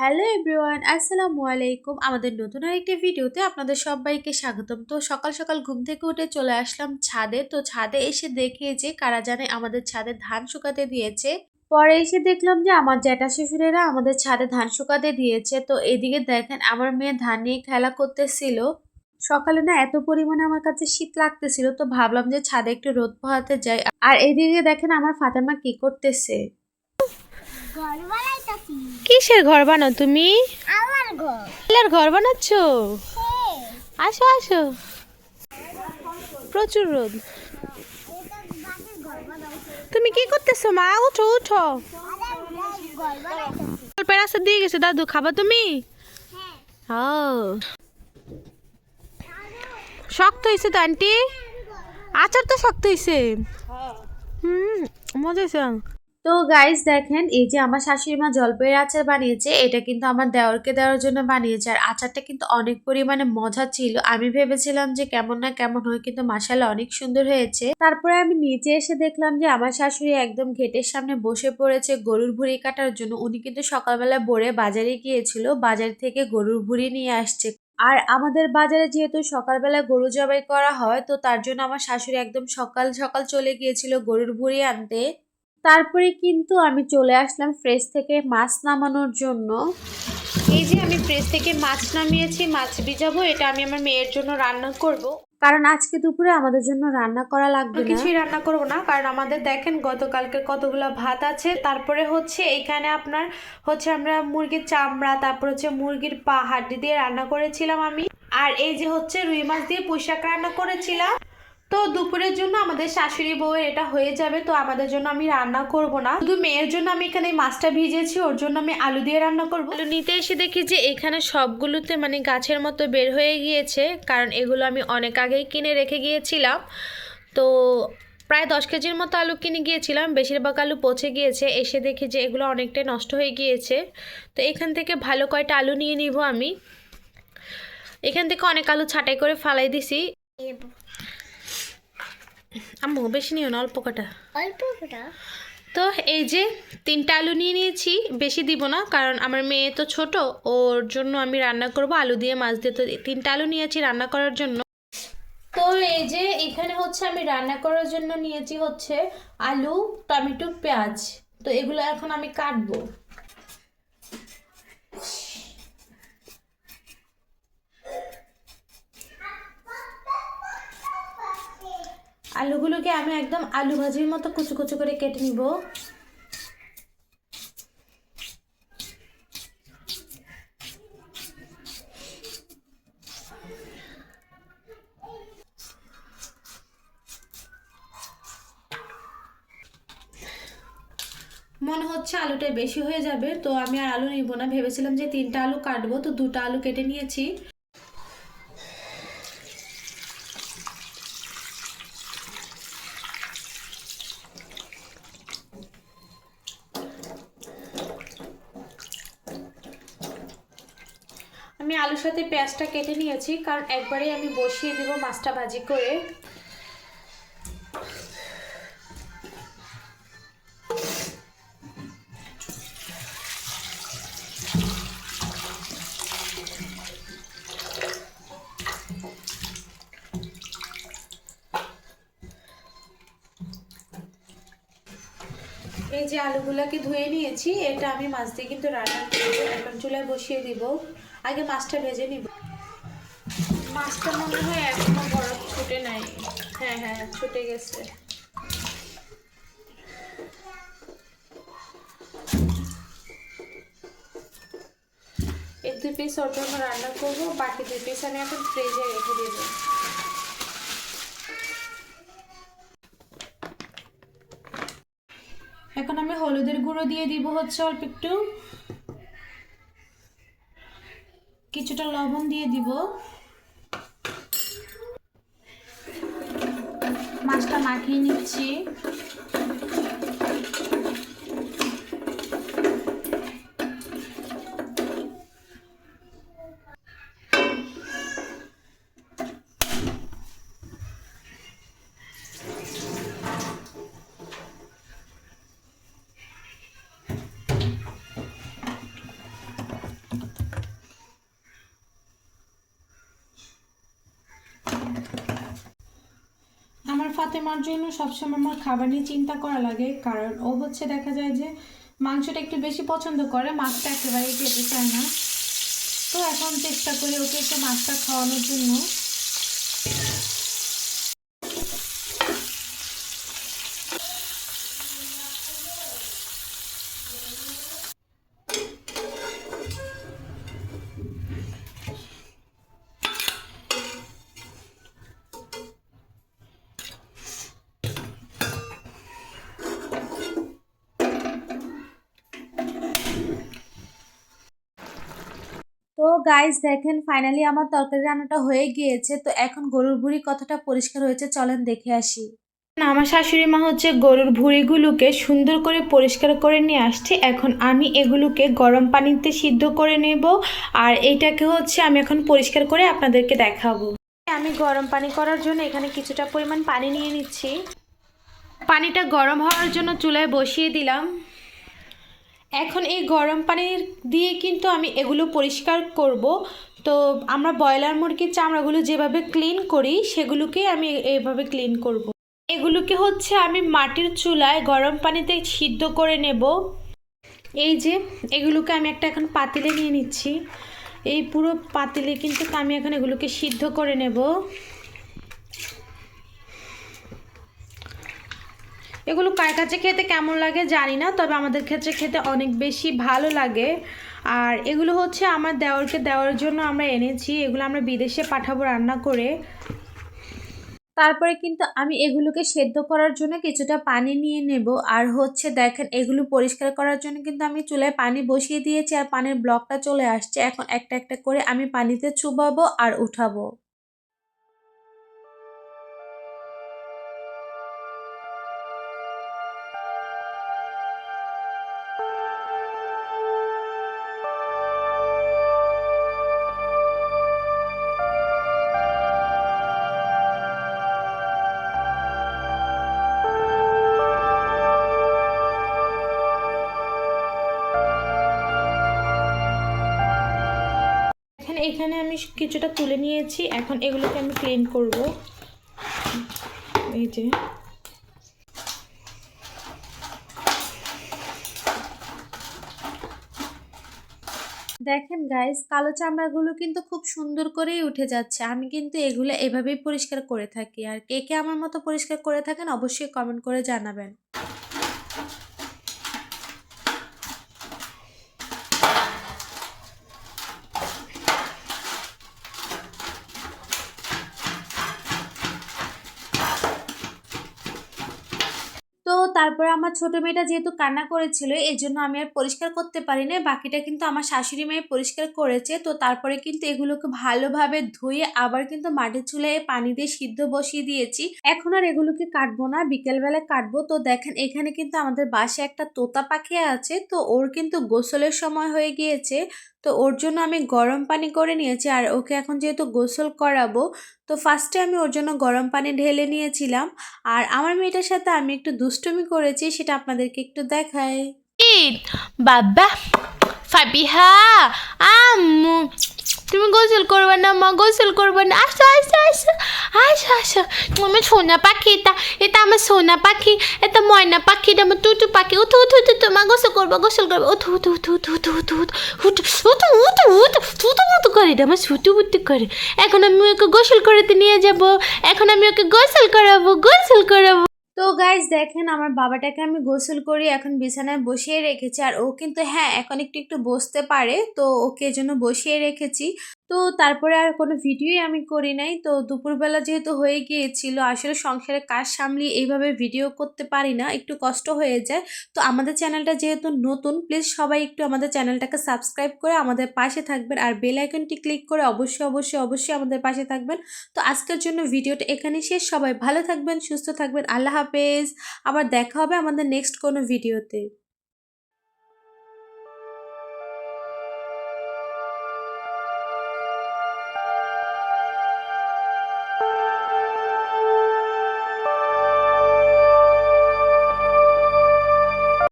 Hello everyone, আসসালামু আলাইকুম। আমাদের নতুন আরেকটি ভিডিওতে আপনাদের সবাইকে স্বাগতম। তো সকাল সকাল ঘুম থেকে উঠে চলে আসলাম ছাদে। তো ছাদে এসে দেখে যে কারা জানে আমাদের ছাদে ধান শুকাতে দিয়েছে। পরে এসে দেখলাম যে আমার জ্যাঠা শ্বশুরেরা আমাদের ছাদে ধান শুকাতে দিয়েছে। তো এদিকে দেখেন আমার মেয়ে ধান নিয়ে খেলা করতেছিল। সকালে না এত পরিমাণে আমার কাছে শীত লাগতেছিল, তো ভাবলাম যে ছাদে একটু রোদ পোহাতে যাই। আর এদিকে দেখেন আমার ফাতেমা কি করতেছে। কিসের ঘর বানাও তুমি? আমার ঘর। বানাচ্ছ? হ্যাঁ। আসো আসো। প্রচুর রোদ। তুমি কি করতেছো মা? উঠো উঠো। রাস্তা দিয়ে গেছে দাদু। খাবা তুমি? হ্যাঁ। ও। শক্ত হয়েছে তো আন্টি? আচার তো শক্ত হয়েছে হুম মজা হয়েছে তো গাইস দেখেন, এই যে আমার শাশুড়ি মা জলপাইয়ের আচার বানিয়েছে, এটা কিন্তু আমার দেওরকে দেওয়ার জন্য বানিয়েছে। আর আচারটা কিন্তু অনেক পরিমাণে মজা ছিল। আমি ভেবেছিলাম যে কেমন না কেমন হয়, কিন্তু মাসালা অনেক সুন্দর হয়েছে। তারপরে আমি নিচে এসে দেখলাম যে আমার শাশুড়ি একদম ঘেটের সামনে বসে পড়েছে গরুর ভুড়ি কাটার জন্য। উনি কিন্তু সকালবেলা ভোরে বাজারে গিয়েছিল, বাজার থেকে গরুর ভুড়ি নিয়ে আসছে। আর আমাদের বাজারে যেহেতু সকালবেলা গরু জবাই করা হয়, তো তার জন্য আমার শাশুড়ি একদম সকাল সকাল চলে গিয়েছিল গরুর ভুড়ি আনতে। তারপরে কিন্তু আমি চলে আসলাম ফ্রেশ থেকে মাছ নামানোর জন্য। এই যে আমি ফ্রেশ থেকে মাছ নামিয়েছি মাছ ভিজাবো এটা আমি আমার মেয়ের জন্য রান্না করব। কারণ আজকে দুপুরে আমাদের জন্য রান্না করা লাগবে কিছুই রান্না করব না কারণ আমাদের দেখেন গতকালকে কতগুলো ভাত আছে তারপরে হচ্ছে এখানে আপনার হচ্ছে আমরা মুরগির চামড়া তারপর হচ্ছে মুরগির পা হাড্ডি দিয়ে রান্না করেছিলাম আমি। আর এই যে হচ্ছে রুই মাছ দিয়ে পুঁইশাক রান্না করেছিলাম। তো দুপুরের জন্য আমাদের শাশুড়ি বউয়ের এটা হয়ে যাবে, তো আমাদের জন্য আমি রান্না করব না। শুধু মেয়ের জন্য আমি এখানে মাছটা ভিজেছি, ওর জন্য আমি আলু দিয়ে রান্না করব। আলু নিতে এসে দেখি যে এখানে সবগুলোতে মানে গাছের মতো বের হয়ে গিয়েছে, কারণ এগুলো আমি অনেক আগেই কিনে রেখে গিয়েছিলাম। তো প্রায় দশ কেজির মতো আলু কিনে গিয়েছিলাম, বেশিরভাগ আলু পচে গিয়েছে, এসে দেখি যে এগুলো অনেকটাই নষ্ট হয়ে গিয়েছে। তো এখান থেকে ভালো কয়টা আলু নিয়ে নিব আমি। এখান থেকে অনেক আলু ছাঁটাই করে ফালাই দিছি। আম্মু বেশি নিও না অল্প কটা। অল্প কটা? তো এই যে তিনটা আলু নিয়ে নিয়েছি বেশি দিব না কারণ আমার মেয়ে তো ছোট ওর জন্য আমি রান্না করব আলু দিয়ে মাছ দিয়ে। তো তিনটা আলু নিয়েছি রান্না করার জন্য। তো এই যে এখানে হচ্ছে আমি রান্না করার জন্য নিয়েছি হচ্ছে আলু টমেটো পেঁয়াজ। তো এগুলো এখন আমি কাটবো। আলুগুলোকে আমি একদম আলু ভাজির মতো কুচু কুচু করে কেটে নিব। মনে হচ্ছে আলুটা বেশি হয়ে যাবে, তো আমি আর আলু নিব না। ভেবেছিলাম যে তিনটা আলু কাটবো, তো দুটো আলু কেটে নিয়েছি। আমি আলুর সাথে পেঁয়াজটা কেটে নিয়েছি, কারণ একবারেই আমি বসিয়ে দেবো মাছটা ভাজি করে। এই যে আলুগুলাকে ধুয়ে নিয়েছি, এটা আমি মাছ দিয়ে কিন্তু রান্না করব এখন চুলায় বসিয়ে দিব। আগে মাছটা ভেজে নিব। মাছটা মনে হয় এখনও বরফ ছুটে নাই। হ্যাঁ হ্যাঁ ছুটে গেছে। এই দুই পিস ওর জন্য রান্না করব, বাকি দুই পিস আমি এখন ফ্রিজে রেখে দেবো। এখন আমি হলুদের গুঁড়ো দিয়ে দিব হচ্ছে অল্প একটু। কিছুটা লবণ দিয়ে দিব। মাছটা মাখিয়ে নিচ্ছি। ফাতেমার জন্য সবসময় আমার খাবার নিয়ে চিন্তা করা লাগে, কারণ ও হচ্ছে দেখা যায় যে মাংসটা একটু বেশি পছন্দ করে, মাছটা একেবারেই খেতে চায় না। তো এখন চেষ্টা করি ওকে একটু মাছটা খাওয়ানোর জন্য। তো গাইস দেখেন ফাইনালি আমার তরকারি রান্নাটা হয়ে গিয়েছে। তো এখন গরুর বুড়ি কতটা পরিষ্কার হয়েছে, চলেন দেখে আসি। আমার শাশুড়ি মা হচ্ছে গরুর ভুঁড়িগুলোকে সুন্দর করে পরিষ্কার করে নিয়ে আসছে। এখন আমি এগুলোকে গরম পানিতে সিদ্ধ করে নেব, আর এইটাকে হচ্ছে আমি এখন পরিষ্কার করে আপনাদেরকে দেখাবো। আমি গরম পানি করার জন্য এখানে কিছুটা পরিমাণ পানি নিয়ে নিচ্ছি। পানিটা গরম হওয়ার জন্য চুলায় বসিয়ে দিলাম। এখন এই গরম পানির দিয়ে কিন্তু আমি এগুলো পরিষ্কার করব। তো আমরা ব্রয়লার মুরগির চামড়াগুলো যেভাবে ক্লিন করি সেগুলোকে আমি এইভাবে ক্লিন করব। এগুলোকে হচ্ছে আমি মাটির চুলায় গরম পানিতে সিদ্ধ করে নেব। এই যে, এগুলোকে আমি একটা এখন পাতিলে নিয়ে নিচ্ছি। এই পুরো পাতিলে কিন্তু আমি এখন এগুলোকে সিদ্ধ করে নেব। এগুলো কার কাছে খেতে কেমন লাগে জানি না, তবে আমাদের ক্ষেত্রে খেতে অনেক বেশি ভালো লাগে। আর এগুলো হচ্ছে আমার দেওয়ারকে দেওয়ার জন্য আমরা এনেছি, এগুলো আমরা বিদেশে পাঠাবো রান্না করে। তারপরে কিন্তু আমি এগুলোকে সেদ্ধ করার জন্য কিছুটা পানি নিয়ে নেব। আর হচ্ছে দেখেন, এগুলো পরিষ্কার করার জন্য কিন্তু আমি চুলায় পানি বসিয়ে দিয়েছি আর পানির ব্লকটা চলে আসছে। এখন একটা একটা করে আমি পানিতে চুবাবো আর উঠাবো। এখন আমি কিছুটা তুলে নিয়েছি। এখন এগুলোকে আমি ক্লিন করব। এই যে। দেখেন গাইস কালো চামড়াগুলো কিন্তু খুব সুন্দর করেই উঠে যাচ্ছে। আমি কিন্তু এগুলো এভাবেই পরিষ্কার করে থাকি। আর কে কে আমার মতো পরিষ্কার করে থাকেন, অবশ্যই কমেন্ট করে জানাবেন তো তারপরে আমার ছোট মেয়েটা যেহেতু কান্না করেছিল এই জন্য আমি আর পরিষ্কার করতে পারি না বাকিটা কিন্তু আমার শাশুড়ি মেয়ে পরিষ্কার করেছে। তো তারপরে কিন্তু এগুলোকে ভালোভাবে ধুয়ে আবার কিন্তু মাটির চুলায় পানি দিয়ে সিদ্ধ বসিয়ে দিয়েছি। এখন আর এগুলোকে কাটবো না, বিকেলবেলা কাটবো। তো দেখেন, এখানে কিন্তু আমাদের বাসায় একটা তোতা পাখি আছে। তো ওর কিন্তু গোসলের সময় হয়ে গিয়েছে। তো ওর জন্য আমি গরম পানি করে নিয়েছি আর ওকে এখন যেহেতু গোসল করাবো, তো ফার্স্টে আমি ওর জন্য গরম পানি ঢেলে নিয়েছিলাম। আর আমার মেয়েটার সাথে আমি একটু দুষ্টুমি করেছি, সেটা আপনাদেরকে একটু দেখাই। বাবা ফাবিহা, আম্মু তুমি গোসল করবে না মা গোসল করবে না আসো আসো আসো আসো আসো আমার সোনা পাখি এটা এটা আমার সোনা পাখি এটা ময়না পাখি এটা আমার টুটু পাখি উঠো উঠো উঠো মা গোসল করব গোসল করব উঠো উঠো উঠো উঠো উঠো উঠো উঠো উঠো উঠো উঠো উঠো উঠো করে এটা আমার ছুটু বুটু করে এখন আমি ওকে গোসল করাতে নিয়ে যাব এখন আমি ওকে গোসল করাবো গোসল করাবো তো গাইজ দেখেন আমার বাবাটাকে আমি গোসল করি এখন বিছানায় বসিয়ে রেখেছি আর ও কিন্তু হ্যাঁ এখন একটু একটু বসতে পারে, তো ওকে জন্য বসিয়ে রেখেছি। তো তারপরে আর কোনো ভিডিওই আমি করি নাই। তো দুপুরবেলা যেহেতু হয়ে গিয়েছিল, আসলে সংসারে কাজ সামলিয়ে এইভাবে ভিডিও করতে পারি না, একটু কষ্ট হয়ে যায়। তো আমাদের চ্যানেলটা যেহেতু নতুন প্লিজ সবাই একটু আমাদের চ্যানেলটাকে সাবস্ক্রাইব করে আমাদের পাশে থাকবেন আর বেল আইকনটি ক্লিক করে অবশ্যই অবশ্যই অবশ্যই আমাদের পাশে থাকবেন। তো আজকের জন্য ভিডিওটা এখানে শেষ। সবাই ভালো থাকবেন, সুস্থ থাকবেন। আল্লাহ হাফেজ আবার দেখা হবে আমাদের নেক্সট কোনো ভিডিওতে